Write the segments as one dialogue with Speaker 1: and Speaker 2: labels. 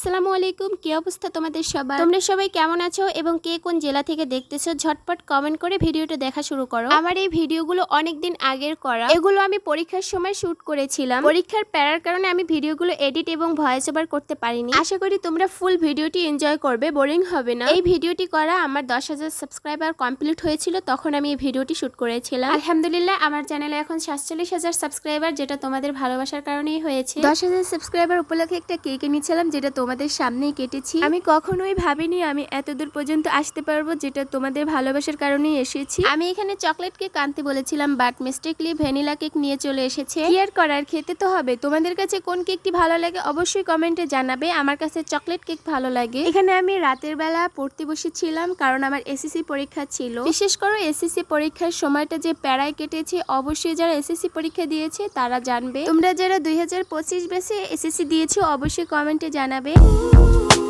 Speaker 1: আসসালামু আলাইকুম। কি অবস্থা তোমাদের সবার? তোমরা সবাই কেমন আছো এবং কে কোন জেলা থেকে দেখতেছো ঝটপট কমেন্ট করে ভিডিওটা দেখা শুরু করো। আমার এই ভিডিওগুলো অনেকদিন আগের করা। এগুলো আমি পরীক্ষার সময় শুট করেছিলাম। পরীক্ষার প্যারার কারণে আমি ভিডিওগুলো এডিট এবং ভয়েস ওভার করতে পারিনি। আশা করি তোমরা ফুল ভিডিওটি এনজয় করবে বোরিং হবে না। এই ভিডিওটি করা আমার দশ হাজার সাবস্ক্রাইবার কমপ্লিট হয়েছিল তখন আমি এই ভিডিওটি শুট করেছিলাম। আলহামদুলিল্লাহ আমার চ্যানেলে এখন সাতচল্লিশ হাজার সাবস্ক্রাইবার যেটা তোমাদের ভালোবাসার কারণেই হয়েছে। দশ হাজার সাবস্ক্রাইবার উপলক্ষে একটা কেক এনেছিলাম যেটা তোমাদের সামনেই কেটেছি। আমি কখনোই ভাবিনি আমি এতদূর পর্যন্ত আসতে পারব যেটা তোমাদের ভালোবাসার কারণেই এসেছি। আমি এখানে চকলেট কেক আনতে বলেছিলাম বাট মিস্টেকলি ভ্যানিলা কেক নিয়ে চলে এসেছে। কি আর করার, খেতে তো হবে। তোমাদের কাছে কোন কেকটি ভালো লাগে অবশ্যই কমেন্টে জানাবে। আমার কাছে চকলেট কেক ভালো লাগে। এখানে আমি রাতের বেলা পড়তে বসেছিলাম কারণ আমার এসএসসি পরীক্ষা ছিল। বিশেষ করে এসএসসি পরীক্ষার সময়টা যে প্যারায় কেটেছে, অবশ্যই যারা এসএসসি পরীক্ষা দিয়েছে তারা জানবে। তোমরা যারা দুই হাজার পঁচিশ বেসে এসএসসি দিয়েছ, অবশ্যই কমেন্টে জানাবে। Ooh.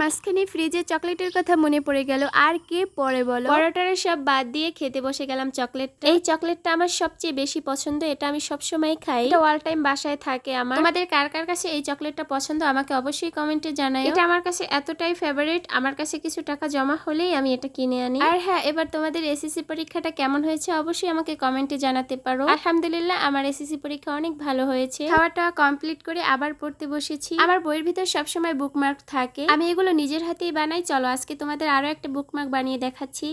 Speaker 1: মাঝখানে ফ্রিজে চকলেটের কথা মনে পড়ে গেল। আর কে পরে বলো? পরোটারে সব বাদ দিয়ে খেতে বসে গেলাম চকলেট এই চকলেটটা আমার সবচেয়ে বেশি পছন্দ এটা আমি সবসময় খাই। এটা অল টাইম বাসায় থাকে আমার। তোমাদের কার কার কাছে এই চকলেটটা পছন্দ আমাকে অবশ্যই কমেন্টে জানাই এটা আমার কাছে এতটাই ফেভারিট আমার কাছে কিছু টাকা জমা হলেই আমি এটা কিনে আনি। আর হ্যাঁ এবার তোমাদের এসএসসি পরীক্ষাটা কেমন হয়েছে অবশ্যই আমাকে কমেন্টে জানাতে পারো। আলহামদুলিল্লাহ আমার এসএসসি পরীক্ষা অনেক ভালো হয়েছে। খাওয়াটা কমপ্লিট করে আবার পড়তে বসেছি। আমার বইয়ের ভিতর সবসময় বুকমার্ক থাকে। আমি এগুলো নিজের হাতেই বানাই। চলো আজকে তোমাদের আরও একটা বুকমার্ক বানিয়ে দেখাচ্ছি।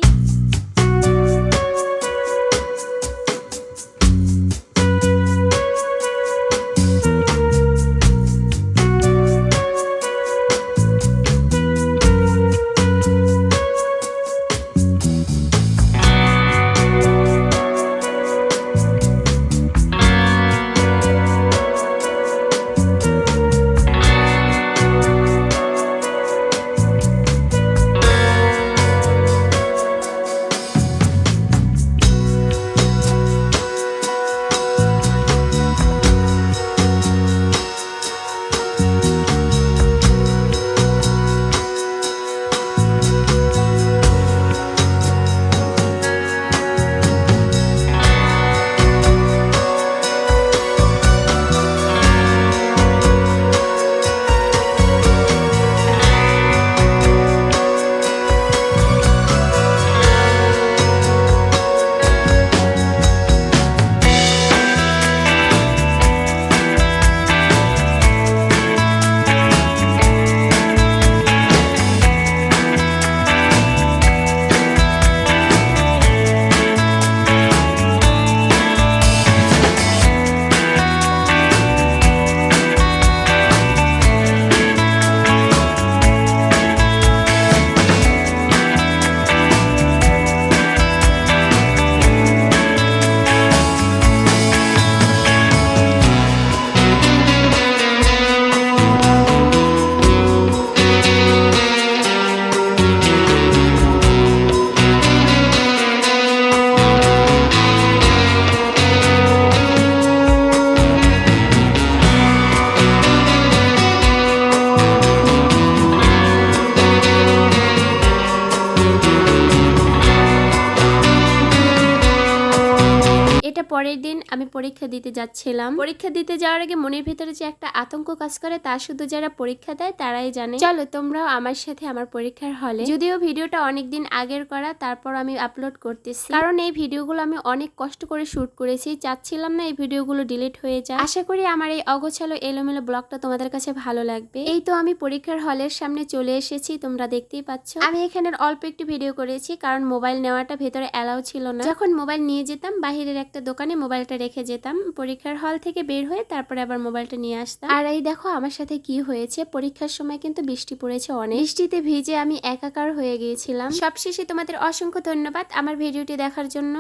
Speaker 1: পরের দিন আমি পরীক্ষা দিতে যাচ্ছিলাম। পরীক্ষা দিতে যাওয়ার আগে মনের ভিতরে যে একটা আতঙ্ক কাজ করে, তা শুধু যারা পরীক্ষা দেয় তারাই জানে। চলো, তোমরাও আমার সাথে আমার পরীক্ষার হলে। যদিও ভিডিওটা অনেকদিন আগের করা, তারপর আমি আপলোড করতেছি। কারণ এই ভিডিওগুলো আমি অনেক কষ্ট করে শুট করেছি, চাচ্ছিলাম না এই ভিডিওগুলো ডিলিট হয়ে যায় আশা করি আমার এই অগোছালো, এলোমেলো ব্লগটা তোমাদের কাছে ভালো লাগবে। এই তো আমি পরীক্ষার হলের সামনে চলে এসেছি, তোমরা দেখতেই পাচ্ছ। আমি এখানের অল্প একটু ভিডিও করেছি, কারণ মোবাইল নেওয়াটা ভেতরে অ্যালাউ ছিল না। যখন মোবাইল নিয়ে যেতাম, বাহিরের একটা দোকানে মোবাইলটা রেখে যেতাম। পরীক্ষার হল থেকে বের হয়ে তারপরে আবার মোবাইলটা নিয়ে আসতাম। আর এই দেখো আমার সাথে কি হয়েছে? পরীক্ষার সময় কিন্তু বৃষ্টি পড়েছে অনেক। বৃষ্টিতে ভিজে আমি একাকার হয়ে গিয়েছিলাম। সবশেষে তোমাদের অসংখ্য ধন্যবাদ আমার ভিডিওটি দেখার জন্য।